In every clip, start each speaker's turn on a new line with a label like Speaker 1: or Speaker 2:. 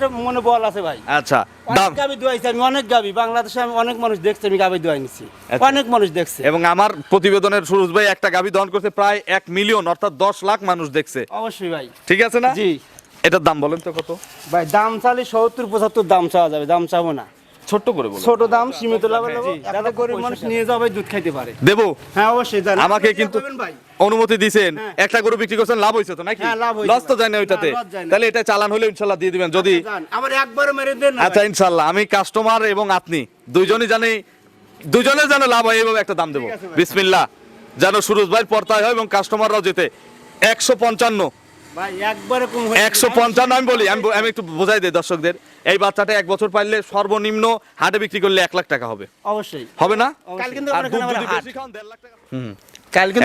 Speaker 1: একটা মনে বল আছে ভাই।
Speaker 2: আচ্ছা
Speaker 1: অনেক
Speaker 2: দাম?
Speaker 1: গাবি দোয়াইছি আমি অনেক গাবি। বাংলাদেশে আমি অনেক মানুষ দেখছি আমি গাবি দোয়াই নিছি।
Speaker 2: আচ্ছা।
Speaker 1: অনেক মানুষ দেখছে।
Speaker 2: এবং আমার প্রতিবেদনের সুরজ ভাই একটা গাভী দহন করছে প্রায় এক মিলিয়ন অর্থাৎ দশ লাখ মানুষ দেখছে।
Speaker 1: অবশ্যই ভাই।
Speaker 2: ঠিক আছে না?
Speaker 1: জি।
Speaker 2: এটার দাম বলেন তো কত?
Speaker 1: ভাই দাম চালে সত্তর পঁচাত্তর দাম চাওয়া যাবে দাম চাবো না।
Speaker 2: ছোট্ট করে বলুন
Speaker 1: ছোট দাম সীমিত লাভ যাতে গরিব মানুষ নিয়ে যাবে দুধ খাইতে পারে।
Speaker 2: দেবো
Speaker 1: হ্যাঁ অবশ্যই জানি
Speaker 2: আমাকে কিন্তু অনুমতি দিছেন
Speaker 1: হ্যাঁ।
Speaker 2: একটা গরু বিক্রি করছেন লাভ হয়েছে তো নাকি?
Speaker 1: হ্যাঁ, লাভ
Speaker 2: লস তো
Speaker 1: ভাই।
Speaker 2: যায় না ওইটাতে। তাহলে এটা চালান হলে ইনশাল্লাহ দিয়ে দিবেন। যদি
Speaker 1: জান, আবার একবারে মেরে দেন
Speaker 2: আচ্ছা
Speaker 1: ভাই।
Speaker 2: ইনশাল্লাহ। আমি কাস্টমার এবং আপনি। দুইজনই জানি দুজনে যেন লাভ হয় এইভাবে একটা দাম দেবো। বিসমিল্লাহ। যেন সুরজ ভাই পর্তায় হয় এবং কাস্টমাররাও যেতে একশো পঞ্চান্ন।
Speaker 1: ভাই একবারে কম
Speaker 2: একশো পঞ্চান্ন আমি বলি আমি আমি একটু বোঝাই দিই দর্শকদের এই বাচ্চাটা এক বছর পাইলে সর্বনিম্ন হাটে বিক্রি করলে এক লাখ টাকা হবে।
Speaker 1: অবশ্যই।
Speaker 2: হবে না?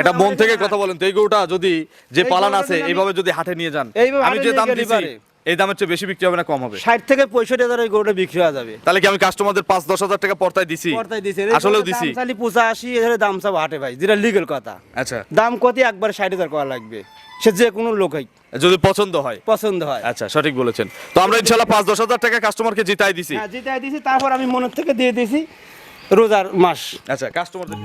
Speaker 2: এটা মন থেকে কথা বলেন তো এই গরুটা যদি যে পালান আছে এইভাবে যদি হাটে নিয়ে যান আমি যে দাম
Speaker 1: দিচ্ছি।
Speaker 2: এই দামের চেয়ে বেশি বিক্রি হবে না কম হবে।
Speaker 1: ষাট থেকে পঁয়ষট্টি হাজার ওই গরুটা বিক্রি হয়ে যাবে।
Speaker 2: তাহলে কি আমি কাস্টমারদের পাঁচ দশ হাজার টাকা পর্তায় দিছি?
Speaker 1: পর্দায় দিছে।
Speaker 2: আসলেও দিছি।
Speaker 1: চালি পঁচাশি এধারে দাম সব হাটে ভাই যেটা লিগেল কথা।
Speaker 2: আচ্ছা।
Speaker 1: দাম কত একবার ষাট হাজার করা লাগবে। সে যে কোনো লোকই
Speaker 2: যদি পছন্দ হয়।
Speaker 1: পছন্দ হয়।
Speaker 2: আচ্ছা সঠিক বলেছেন। তো আমরা ইনশাল্লাহ পাঁচ দশ হাজার টাকা কাস্টমারকে জিতাই দিছি।
Speaker 1: হ্যাঁ যেটা দিয়েছি তারপর আমি মনের থেকে দিয়ে দিয়েছি রোজার মাস।
Speaker 2: আচ্ছা কাস্টমারদের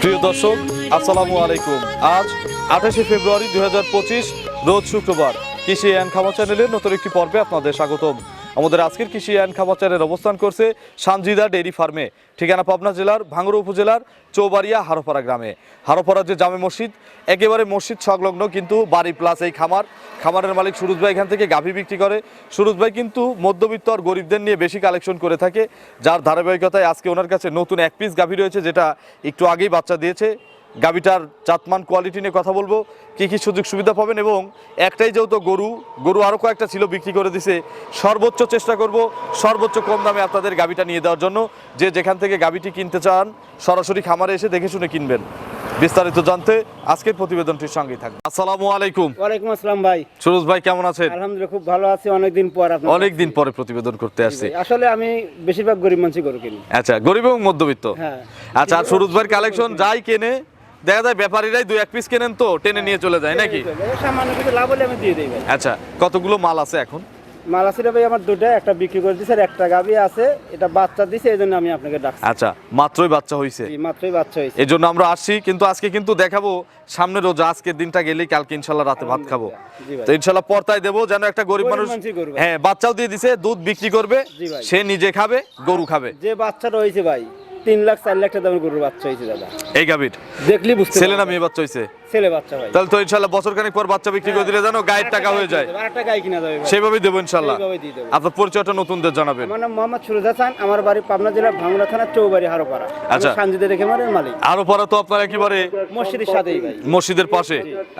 Speaker 2: প্রিয় দর্শক, আসসালামু আলাইকুম। আজ আঠাশে ফেব্রুয়ারি দু হাজার পঁচিশ, রোজ শুক্রবার। কৃষি অ্যান্ড খামা চ্যানেলের নতুন একটি পর্বে আপনাদের স্বাগতম। আমাদের আজকের কৃষি খামার চ্যানেল অবস্থান করছে সানজিদা ডেইরি ফার্মে। ঠিকানা পাবনা জেলার ভাঙ্গুড়া উপজেলার, চৌবাড়িয়া, হারোপাড়া গ্রামে। হারোপাড়া যে জামে মসজিদ, একেবারে মসজিদ সংলগ্ন কিন্তু বাড়ি প্লাস এই খামার। খামারের মালিক সুরজ ভাই এখান থেকে গাভী বিক্রি করে। সুরজ ভাই কিন্তু মধ্যবিত্ত আর গরিবদের নিয়ে বেশি কালেকশন করে থাকে, যার ধারাবাহিকতায় আজকে ওনার কাছে নতুন এক পিস গাভী রয়েছে, যেটা একটু আগেই বাচ্চা দিয়েছে। গাভীটার জাতমান কোয়ালিটি নিয়ে কথা বলব। কি কি সুযোগ সুবিধা পাবেন এবং একটাই যেহেতু গরু গরু আরও কয়েকটা ছিল বিক্রি করে দিছে সর্বোচ্চ চেষ্টা করব সর্বোচ্চ কম দামে আপনাদের গাভীটা নিয়ে দেওয়ার জন্য। যে যেখান থেকে গাভীটি কিনতে চান সরাসরি খামারে এসে দেখে শুনে কিনবেন। বিস্তারিত জানতে আজকের প্রতিবেদনটির সঙ্গেই থাকবে আসসালামু আলাইকুম।
Speaker 1: ওয়ালাইকুম আসসালাম ভাই।
Speaker 2: সুরজ ভাই কেমন আছেন?
Speaker 1: আলহামদুলিল্লাহ খুব ভালো আছি। অনেকদিন পর আপনার
Speaker 2: অনেক দিন পরে প্রতিবেদন করতে আসছি।
Speaker 1: আসলে আমি বেশিরভাগ গরিব মানুষই গরু কিনি।
Speaker 2: আচ্ছা গরিব এবং মধ্যবিত্ত।
Speaker 1: হ্যাঁ।
Speaker 2: আচ্ছা আর সুরজ ভাইয়ের কালেকশন যাই কেনে দেখা যায় ব্যাপারীরাই দুই এক পিস কেনেন তো টেনে নিয়ে চলে যায় নাকি?
Speaker 1: সামান্য কিছু লাভ হলে আমি দিয়ে দিই ভাই।
Speaker 2: আচ্ছা কতগুলো মাল আছে এখন?
Speaker 1: মাল আসলে ভাই আমার দুটো একটা বিক্রি করে দিছে আর একটা গাবি আছে। এটা বাচ্চা দিছে এই জন্য আমি আপনাকে ডাকছি।
Speaker 2: আচ্ছা মাত্রই বাচ্চা হইছে?
Speaker 1: মাত্রই বাচ্চা হয়েছে
Speaker 2: এই জন্য আমরা আসছি কিন্তু আজকে কিন্তু দেখাবো সামনে রোজা আজকের দিনটা গেলেই কালকে ইনশাল্লাহ রাতে ভাত খাব। তো ইনশাল্লাহ পর্তায় দেবো যেন একটা গরিব মানুষ। হ্যাঁ বাচ্চাও দিয়ে দিছে দুধ বিক্রি করবে সে নিজে খাবে গরু খাবে।
Speaker 1: যে বাচ্চাটা হয়েছে ভাই তিন লাখ চার লাখ টাকা দামের গরুর বাচ্চা হয়েছে দাদা।
Speaker 2: এই গাবির
Speaker 1: দেখলি বুঝতে
Speaker 2: ছেলে না মেয়ে বাচ্চা হইছে
Speaker 1: ছেলে বাচ্চা ভাই
Speaker 2: তাহলে তো ইনশাল্লাহ বছর খানিক পর বাচ্চা বিক্রি করে দিলে জানো গায়ের টাকা হয়ে যায়।
Speaker 1: আর গাই কিনা যাবে ভাই।
Speaker 2: সেইভাবেই দেবো ইনশাল্লাহ।
Speaker 1: সেইভাবেই দিয়ে দেবো।
Speaker 2: আপনার পরিচয়টা নতুনদের জানাবেন।
Speaker 1: আমার নাম মোহাম্মদ সুরজ হাসান আমার বাড়ি পাবনা জেলার থানার চৌবাড়ি হারোপাড়া।
Speaker 2: আচ্ছা।
Speaker 1: সানজিদে রেখে মারের মালিক।
Speaker 2: আরও পরে তো আপনার একেবারে
Speaker 1: মসজিদের সাথেই ভাই।
Speaker 2: মসজিদের পাশে।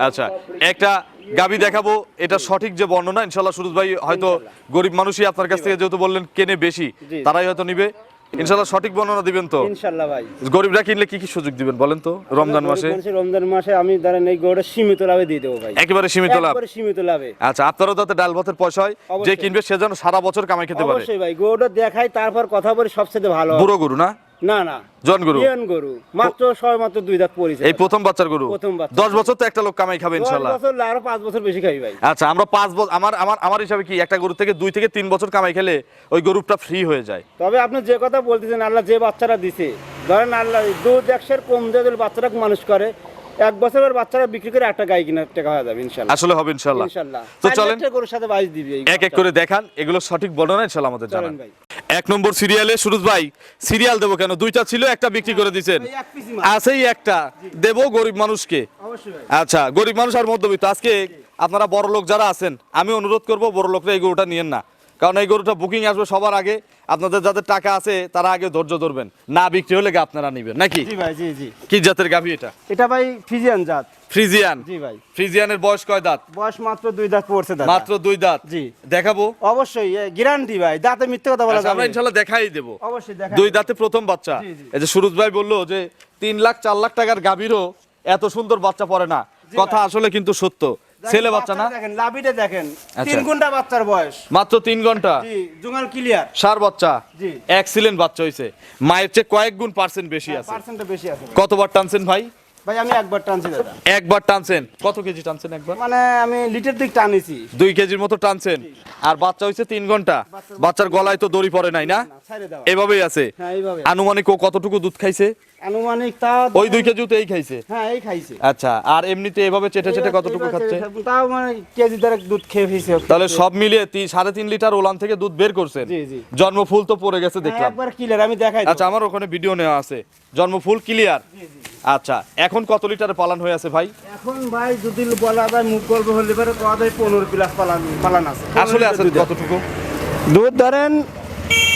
Speaker 2: আচ্ছা একটা গাবি দেখাবো এটা সঠিক যে বর্ণনা ইনশাল্লাহ সুরজ ভাই হয়তো গরিব মানুষই আপনার কাছ থেকে যেহেতু বললেন কেনে বেশি তারাই হয়তো নিবে। ইনশাল্লাহ সঠিক বর্ণনা দিবেন তো?
Speaker 1: ইনশাল্লাহ ভাই।
Speaker 2: গরিবরা কিনলে কি কি সুযোগ দিবেন বলেন তো রমজান মাসে?
Speaker 1: রমজান মাসে আমি ধরেন এই গরুটা সীমিত লাভে দিয়ে দেবো ভাই।
Speaker 2: একেবারে সীমিত লাভ।
Speaker 1: সীমিত লাভে।
Speaker 2: আচ্ছা আপনারও যাতে ডাল ভাতের পয়সা হয় যে কিনবে সে যেন সারা বছর কামাই খেতে পারে।
Speaker 1: অবশ্যই ভাই গরুটা দেখাই তারপর কথা বলি সবচেয়ে ভালো
Speaker 2: বুড়ো গরু না?
Speaker 1: না না।
Speaker 2: জন গরু?
Speaker 1: গরু। মাত্র ছয় মাত্র দুই দাঁত পড়েছে
Speaker 2: এই প্রথম বাচ্চার গরু?
Speaker 1: প্রথম বাচ্চা।
Speaker 2: দশ বছর তো একটা লোক কামাই খাবে
Speaker 1: বছর না, আরও বছর বেশি খাই ভাই।
Speaker 2: আচ্ছা আমরা পাঁচ বছর আমার আমার আমার হিসাবে কি একটা গরু থেকে দুই থেকে তিন বছর কামাই খেলে ওই গরুটা ফ্রি হয়ে যায়?
Speaker 1: তবে আপনি যে কথা বলতেছেন আল্লাহ যে বাচ্চারা দিছে ধরেন আল্লাহ দুধ একশের কম দিয়ে যদি বাচ্চারা মানুষ করে এক বছরের বাচ্চারা বিক্রি করে একটা গাই কিনার টাকা হয়ে যাবে
Speaker 2: আসলে হবে ইনশাল্লাহ। তো চলেন।
Speaker 1: গরুর সাথে বাইশ দিবি
Speaker 2: এক এক করে দেখান এগুলো সঠিক বর্ণনা ইনশাল্লাহ আমাদের জানান।
Speaker 1: ভাই।
Speaker 2: এক নম্বর সিরিয়ালে সুরজ ভাই সিরিয়াল দেবো কেন? দুইটা ছিল একটা বিক্রি করে
Speaker 1: দিচ্ছেন।
Speaker 2: আছেই একটা। দেবো গরিব মানুষকে। আচ্ছা গরিব মানুষ আর মধ্যবিত্ত। আজকে আপনারা বড় লোক যারা আছেন আমি অনুরোধ করব বড় লোকরা এই গরুটা নিয়েন না। কারণ এই গরুটা বুকিং আসবে সবার আগে। আপনাদের যাদের টাকা আছে তারা আগে ধৈর্য ধরবেন। না বিক্রি হলে আপনারা নিবেন নাকি?
Speaker 1: জি ভাই জি জি।
Speaker 2: কি জাতের গাভী এটা?
Speaker 1: এটা ভাই ফিজিয়ান জাত।
Speaker 2: ফ্রিজিয়ান?
Speaker 1: জি ভাই।
Speaker 2: ফ্রিজিয়ানের বয়স কয় দাঁত?
Speaker 1: বয়স মাত্র দুই দাঁত পড়ছে দাদা।
Speaker 2: মাত্র দুই দাঁত?
Speaker 1: জি।
Speaker 2: দেখাবো?
Speaker 1: অবশ্যই গ্যারান্টি ভাই দাঁতে মিথ্যে কথা বলা
Speaker 2: আচ্ছা, আমরা
Speaker 1: যাবে। না।
Speaker 2: ইনশাল্লাহ দেখাই দেবো।
Speaker 1: অবশ্যই দেখা
Speaker 2: দুই দাঁতে প্রথম বাচ্চা। এই যে সুরজ ভাই বলল যে তিন লাখ চার লাখ টাকার গাভীরও এত সুন্দর বাচ্চা পড়ে না। কথা আসলে কিন্তু সত্য। ছেলে বাচ্চা না?
Speaker 1: দেখেন লাভিটা দেখেন।
Speaker 2: আচ্ছা।
Speaker 1: তিন ঘণ্টা বাচ্চার বয়স।
Speaker 2: মাত্র তিন ঘণ্টা?
Speaker 1: জি ক্লিয়ার
Speaker 2: সার বাচ্চা?
Speaker 1: জি।
Speaker 2: এক্সিলেন্ট বাচ্চা হয়েছে মায়ের চেয়ে কয়েক গুণ পার্সেন্ট বেশি আছে।
Speaker 1: পার্সেন্টটা বেশি আছে।
Speaker 2: কতবার টানছেন ভাই?
Speaker 1: ভাই আমি একবার টানছি দাদা।
Speaker 2: একবার টানছেন? কত কেজি টানছেন একবার?
Speaker 1: মানে আমি লিটার দিক টানিছি।
Speaker 2: দুই কেজির মতো টানছেন। আর বাচ্চা হয়েছে তিন ঘণ্টা। বাচ্চার গলায় তো দড়ি পড়ে নাই না? এভাবেই আছে।
Speaker 1: হ্যাঁ
Speaker 2: আনুমানিক ও কতটুকু দুধ খাইছে?
Speaker 1: আনুমানিক তা
Speaker 2: ওই দুই কেজিও তো এই খাইছে?
Speaker 1: হ্যাঁ এই খাইছে।
Speaker 2: আচ্ছা আর এমনিতে এভাবে চেটে চেটে কতটুকু খাচ্ছে?
Speaker 1: তাও মানে কেজি দেড়েক দুধ খেয়ে ফেছে
Speaker 2: তাহলে সব মিলিয়ে সাড়ে তিন লিটার ওলান থেকে দুধ বের করছেন?
Speaker 1: জি, জি।
Speaker 2: জন্মফুল তো পড়ে গেছে দেখলাম।
Speaker 1: একবার ক্লিয়ার আমি দেখাই
Speaker 2: আচ্ছা আমার ওখানে ভিডিও নেওয়া আছে। জন্মফুল ক্লিয়ার আচ্ছা এখন কত লিটার পালান হয়ে আছে ভাই?
Speaker 1: এখন ভাই যদি বলা যায় মুখ গল্প হলে পরে কয়া যায় পনেরো প্লাস পালান পালান আছে।
Speaker 2: আসলে আছে কতটুকু?
Speaker 1: দুধ ধরেন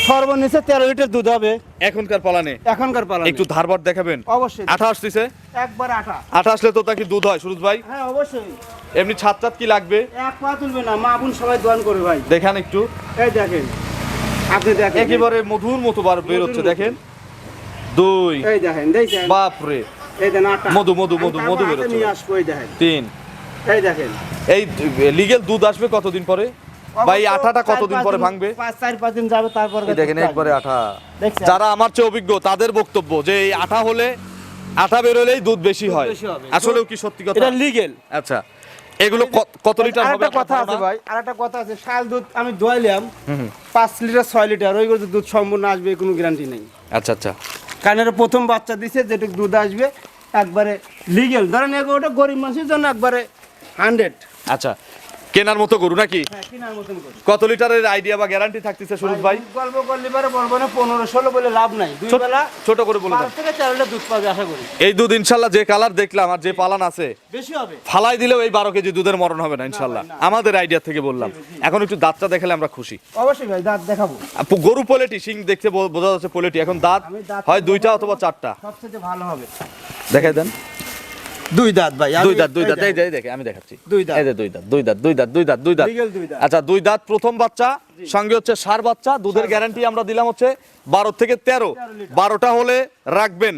Speaker 1: সর্বনিচে তেরো লিটার দুধ হবে।
Speaker 2: এখনকার পালানে?
Speaker 1: এখনকার পালানে।
Speaker 2: একটু ধারবার দেখাবেন?
Speaker 1: অবশ্যই।
Speaker 2: আঠা আসতেছে?
Speaker 1: একবার আঠা।
Speaker 2: আঠা আসলে তো তা কি দুধ হয় সুরজ ভাই।
Speaker 1: হ্যাঁ অবশ্যই।
Speaker 2: এমনি ছাদ ছাদ কি লাগবে?
Speaker 1: এক পা তুলবে না মা বোন সবাই দোয়ান করে ভাই।
Speaker 2: দেখেন একটু।
Speaker 1: এই দেখেন আপনি দেখেন।
Speaker 2: একেবারে মধুর মতো বার বের হচ্ছে দেখেন। দুই।
Speaker 1: এই দেখেন।
Speaker 2: বাপরে। মধু, মধু, মধু, মধু বেরোচ্ছে।
Speaker 1: হাতে নিয়ে আসব এই দেখেন।
Speaker 2: তিন।
Speaker 1: এই দেখেন।
Speaker 2: এই লিগেল দুধ আসবে কতদিন পরে? ভাই আঠাটা কতদিন পরে ভাঙবে?
Speaker 1: পাঁচ চার পাঁচ দিন যাবে তারপর
Speaker 2: দেখেন একবারে আঠা যারা আমার চেয়ে অভিজ্ঞ তাদের বক্তব্য যে এই আঠা হলে আঠা বেরোলেই দুধ বেশি হয়। আসলেও কি সত্যি কথা?
Speaker 1: এটা লিগেল
Speaker 2: আচ্ছা। এগুলো কত লিটার হবে
Speaker 1: আরেকটা কথা আছে ভাই আর একটা কথা আছে। শাল দুধ আমি দোয়াইলাম পাঁচ লিটার ছয় লিটার ওই করে দুধ সম্পূর্ণ আসবে কোনো গ্যারান্টি নেই।
Speaker 2: আচ্ছা আচ্ছা।
Speaker 1: কারণ এটা প্রথম বাচ্চা দিছে, যেটুকু দুধ আসবে, একবারে লিগেল ধরেন ওটা গরিব মানুষের জন্য একবারে হান্ড্রেড
Speaker 2: আচ্ছা কেনার মতো গরু নাকি?
Speaker 1: হ্যাঁ
Speaker 2: কত লিটারের আইডিয়া বা গ্যারান্টি থাকতেছে সুরজ ভাই?
Speaker 1: গল্প করলে পারে বলব না পনেরো ষোলো বলে লাভ নাই। দুই
Speaker 2: ছোট-
Speaker 1: বেলা
Speaker 2: ছোট করে বলে
Speaker 1: থেকে চার লিটার দুধ পাবে আশা করি।
Speaker 2: এই দুধ ইনশাল্লাহ যে কালার দেখলাম আর যে পালান আছে
Speaker 1: বেশি হবে।
Speaker 2: ফালাই দিলেও এই বারো কেজি দুধের মরণ হবে না ইনশাল্লাহ। আমাদের আইডিয়া থেকে বললাম। এখন একটু দাঁতটা দেখালে আমরা খুশি।
Speaker 1: অবশ্যই ভাই দাঁত দেখাবো।
Speaker 2: গরু পোলেটি সিং দেখতে বোঝা যাচ্ছে পোলেটি। এখন দাঁত
Speaker 1: দাঁত
Speaker 2: হয় দুইটা অথবা চারটা?
Speaker 1: সবচেয়ে ভালো হবে।
Speaker 2: দেখাই দেন।
Speaker 1: দুই দাঁত ভাই
Speaker 2: দুই দাঁত দুই দাঁত এই যে দেখে আমি দেখাচ্ছি।
Speaker 1: দুই দাঁত।
Speaker 2: এই যে দুই দাঁত দুই দাঁত দুই দাঁত দুই দাঁত দুই দাঁত। আচ্ছা দুই দাঁত প্রথম বাচ্চা সঙ্গে হচ্ছে সার বাচ্চা। দুধের গ্যারান্টি আমরা দিলাম হচ্ছে বারো থেকে তেরো। বারোটা হলে রাখবেন।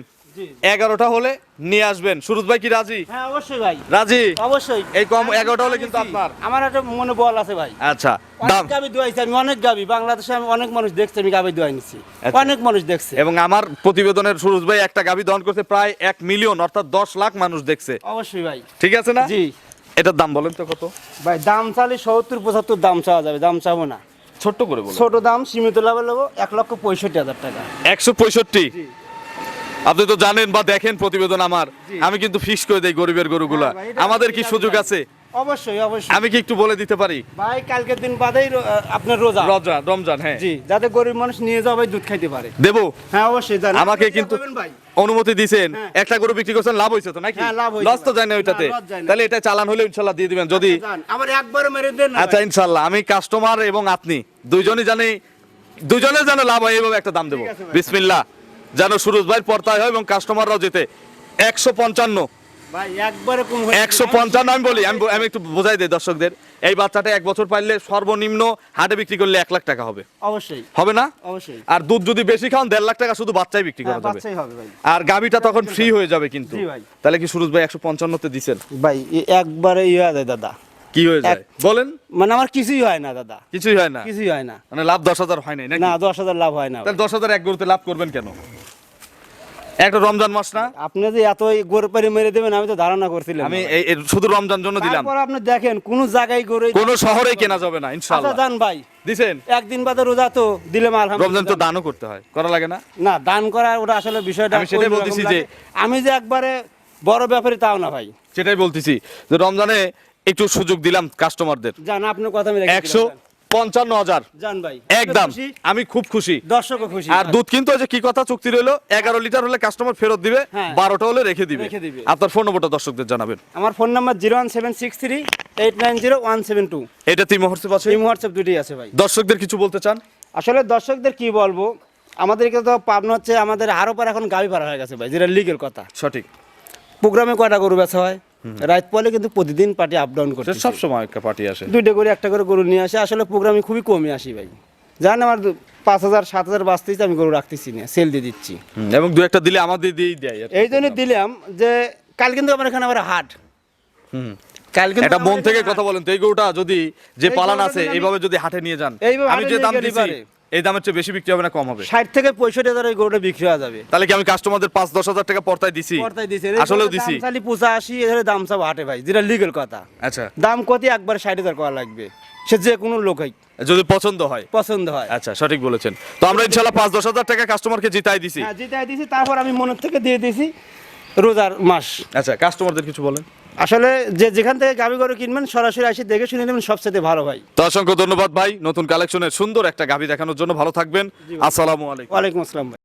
Speaker 2: এগারোটা হলে নিয়ে আসবেন। সুরজ ভাই কি রাজি?
Speaker 1: হ্যাঁ অবশ্যই ভাই।
Speaker 2: রাজি?
Speaker 1: অবশ্যই।
Speaker 2: এই কম এগারোটা হলে কিন্তু আপনার
Speaker 1: আমার একটা মনে বল আছে ভাই।
Speaker 2: আচ্ছা দাম?
Speaker 1: গাবি দোয়াইছি আমি অনেক গাবি। বাংলাদেশে আমি অনেক মানুষ দেখছে আমি গাবি দোয়াই নিছি।
Speaker 2: আচ্ছা।
Speaker 1: অনেক মানুষ দেখছে।
Speaker 2: এবং আমার প্রতিবেদনের সুরজ ভাই একটা দহন করতে প্রায় এক মিলিয়ন অর্থাৎ দশ লাখ মানুষ দেখছে।
Speaker 1: অবশ্যই ভাই।
Speaker 2: ঠিক আছে না?
Speaker 1: জি।
Speaker 2: এটার দাম বলেন তো কত?
Speaker 1: ভাই দাম চালি সত্তর পঁচাত্তর দাম চাওয়া যাবে দাম চাবো না।
Speaker 2: ছোট্ট করে
Speaker 1: ছোট দাম সীমিত লাভে নেব এক লক্ষ পঁয়ষট্টি হাজার টাকা।
Speaker 2: একশো পঁয়ষট্টি?
Speaker 1: জি।
Speaker 2: আপনি তো জানেন বা দেখেন প্রতিবেদন আমার। আমি কিন্তু ফিক্স করে দেই গরিবের গরুগুলা।
Speaker 1: হ্যাঁ
Speaker 2: আমাদের কি সুযোগ আছে?
Speaker 1: অবশ্যই অবশ্যই।
Speaker 2: আমি কি একটু বলে দিতে পারি?
Speaker 1: ভাই কালকের দিন বাদেই আপনার রোজা।
Speaker 2: রমজান রমজান হ্যাঁ।
Speaker 1: জি যাতে গরিব মানুষ নিয়ে যাওয়া ভাই দুধ খাইতে পারে।
Speaker 2: দেবো?
Speaker 1: হ্যাঁ অবশ্যই জান।
Speaker 2: আমাকে কিন্তু অনুমতি
Speaker 1: হ্যাঁ।
Speaker 2: একটা গরু বিক্রি করছেন লাভ হয়েছে তো নাকি?
Speaker 1: হ্যাঁ,
Speaker 2: লস তো। যায় না ওইটাতে। তাহলে এটা চালান হলে ইনশাল্লাহ দিয়ে দিবেন। যদি
Speaker 1: আমার একবারও মেরে দেন
Speaker 2: আচ্ছা। ইনশাল্লাহ আমি কাস্টমার এবং আপনি। দুইজনই জানি দুইজনের যেন লাভ হয় এইভাবে একটা দাম দেবো। বিসমিল্লাহ। যেন সুরজ ভাই পর্তায় হয় এবং কাস্টমাররাও যেতে একশো পঞ্চান্ন। একশো পঞ্চান্ন আমি বলি আমি আমি একটু বোঝাই দিই দর্শকদের। এই বাচ্চাটা এক বছর পাইলে সর্বনিম্ন হাটে বিক্রি করলে এক লাখ টাকা হবে।
Speaker 1: অবশ্যই।
Speaker 2: হবে না?
Speaker 1: অবশ্যই।
Speaker 2: আর দুধ যদি বেশি খান দেড় লাখ টাকা শুধু বাচ্চাই বিক্রি
Speaker 1: হ্যাঁ,
Speaker 2: করা যাবে
Speaker 1: হবে ভাই।
Speaker 2: আর গাভিটা তখন ফ্রি হয়ে যাবে কিন্তু। তাহলে কি সুরজ ভাই একশো পঞ্চান্নতে দিচ্ছেন
Speaker 1: ভাই একবারে ইয়ে হয় দাদা।
Speaker 2: কি হয়ে যায়? বলেন।
Speaker 1: মানে আমার কিছুই হয় না দাদা।
Speaker 2: কিছুই হয় না?
Speaker 1: কিছুই হয় না।
Speaker 2: মানে লাভ দশ হাজার হয় নাকি?
Speaker 1: না দশ হাজার লাভ হয় না
Speaker 2: তাহলে দশ হাজার এক গরুতে লাভ করবেন কেন? একটা রমজান মাস না?
Speaker 1: আপনি যে এত গরু পারে মেরে দেবেন আমি তো ধারণা করছিলাম।
Speaker 2: আমি শুধু রমজান জন্য দিলাম।
Speaker 1: তারপর আপনি দেখেন কোন জায়গায় গরু
Speaker 2: কোন শহরে কেনা যাবে না
Speaker 1: আচ্ছা
Speaker 2: ইনশাআল্লাহ
Speaker 1: যান ভাই।
Speaker 2: দিছেন?
Speaker 1: একদিন বাদে রোজা তো দিলাম
Speaker 2: রমজান তো দানও করতে হয় করা লাগে না?
Speaker 1: না দান করা ওটা আসলে বিষয়টা
Speaker 2: আমি সেটাই বলতেছি যে-
Speaker 1: আমি যে একবারে বড় ব্যাপারী তাও না ভাই।
Speaker 2: সেটাই বলতেছি যে রমজানে একটু সুযোগ দিলাম কাস্টমারদের
Speaker 1: জান আপনার কথা আমি
Speaker 2: একশো পঞ্চান্ন হাজার।
Speaker 1: ভাই
Speaker 2: একদম। আমি খুব খুশি।
Speaker 1: দর্শকও খুশি।
Speaker 2: আর দুধ কিন্তু যে কি কথা চুক্তি রইল এগারো লিটার হলে কাস্টমার ফেরত দিবে
Speaker 1: হ্যাঁ।
Speaker 2: বারোটা হলে রেখে দিবে। আপনার ফোন নম্বরটা দর্শকদের জানাবেন।
Speaker 1: আমার phone number zero one seven six three eight nine zero one seven two
Speaker 2: এটা তিন পাচ্ছে
Speaker 1: এই হোয়াটসঅ্যাপ দুটোই আছে ভাই।
Speaker 2: দর্শকদের কিছু বলতে চান?
Speaker 1: আসলে দর্শকদের কি বলব আমাদেরকে তো পাবনা হচ্ছে আমাদের আরও পর এখন গাড়ি ভাড়া হয়ে গেছে ভাই যেটা লিগের কথা।
Speaker 2: সঠিক।
Speaker 1: প্রোগ্রামে কয়টা গরু বেচা হয়? রাত পরে কিন্তু প্রতিদিন পার্টি আপ ডাউন করছে
Speaker 2: সব সময় একটা পার্টি আসে।
Speaker 1: দুইটা করে একটা করে গরু নিয়ে আসে। আসলে প্রোগ্রামে খুবই কমই আসি ভাই। জানেন আমার পাঁচ হাজার সাত হাজার বাঁচতেছি আমি গরু রাখতেছি না সেল দিয়ে দিচ্ছি।
Speaker 2: এবং দু একটা দিলে আমাদের দিয়েই দেয়।
Speaker 1: এই জন্য দিলাম যে কাল কিন্তু আমার এখানে আবার হাট।
Speaker 2: হুম।
Speaker 1: কাল কিন্তু
Speaker 2: এটা মন থেকে কথা বলেন তো এই গরুটা যদি যে পালান আছে এইভাবে যদি হাটে নিয়ে যান আমি যে দাম দিচ্ছি। এই দামের চেয়ে বেশি বিক্রি হবে না কম হবে।
Speaker 1: ষাট থেকে পঁয়ষট্টি হাজার এই গরুটা বিক্রি হয়ে যাবে।
Speaker 2: তাহলে কি আমি কাস্টমারদের পাঁচ দশ হাজার টাকা পর্তায় দিছি?
Speaker 1: পর্দায় দিছে।
Speaker 2: আসলেও দিছি?
Speaker 1: এদের দাম সব হাটে ভাই যেটা লিগেল কথা।
Speaker 2: আচ্ছা।
Speaker 1: দাম কত একবার ষাট হাজার করা লাগবে। সে যে কোনো লোকই
Speaker 2: যদি পছন্দ হয়।
Speaker 1: পছন্দ হয়।
Speaker 2: আচ্ছা সঠিক বলেছেন। তো আমরা ইনশাল্লাহ পাঁচ দশ হাজার টাকা কাস্টমারকে জিতাই দিছি।
Speaker 1: হ্যাঁ যেটাই দিছি তারপর আমি মনের থেকে দিয়ে দিছি রোজার মাস।
Speaker 2: আচ্ছা কাস্টমারদের কিছু বলেন।
Speaker 1: আসলে যে যেখান থেকে গাভী গরু কিনবেন সরাসরি আসি দেখে শুনে নেবেন সবচেয়ে ভালো ভাই।
Speaker 2: তো অসংখ্য ধন্যবাদ ভাই। নতুন কালেকশনের সুন্দর একটা গাভি দেখানোর জন্য ভালো থাকবেন। আসসালামু আলাইকুম।
Speaker 1: ওয়ালাইকুম আসসালাম ভাই।